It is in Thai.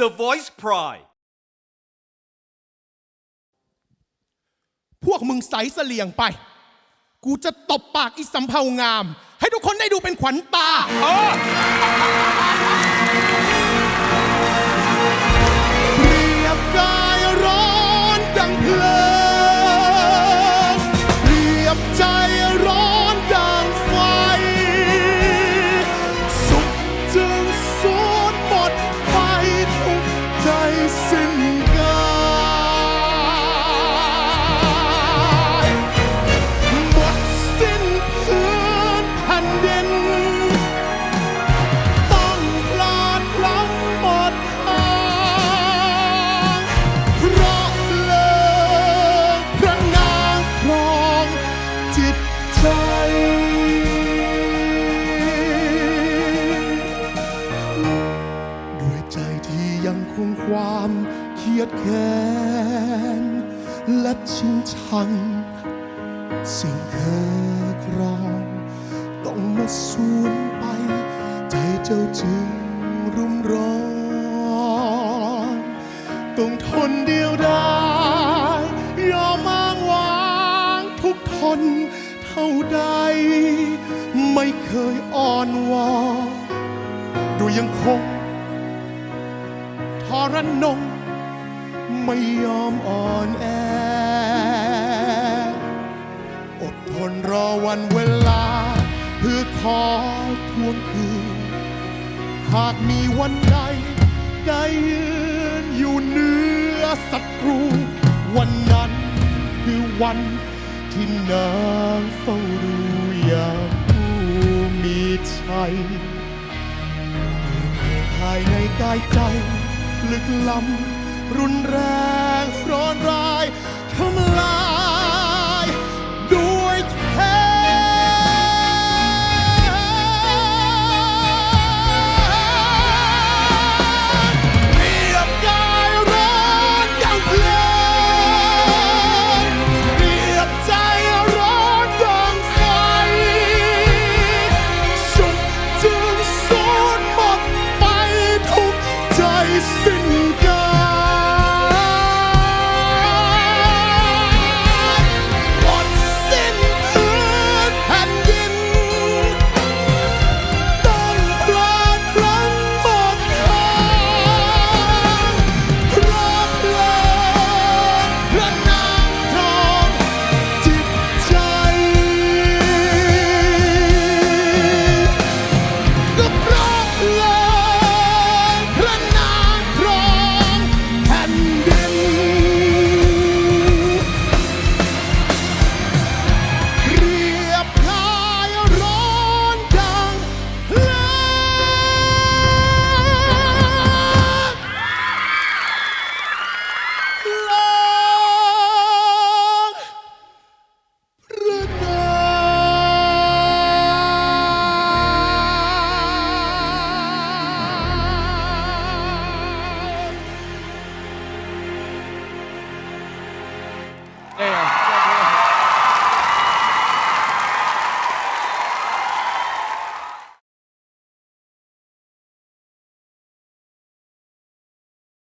The Voice Pride พวกมึงใสเสลียงไป กูจะตบปากอีสำเภางาม ให้ทุกคนได้ดูเป็นขวัญตาเป ยังคงความเครียดแค้นและชิงชัง สิ่งเคยครอง ต้องมาสูญไป ใจเจ้าจึงรุมร้อนต้องทนเดียวดายยอมมางวางทุกทนเท่าใด ไม่เคยอ่อนวอนโดยยังคง ทรนง ไม่ยอมอ่อนแอ อดทนรอวันเวลา เพื่อขอทวงคืน หากมีวันใดได้ยืนอยู่เหนือศัตรู วันนั้นคือวันที่นางเฝ้าดูอย่างผู้มีชัยภายในกายใจ ลึกล้ำรุนแรงร้อนรายทำลาย ใจ There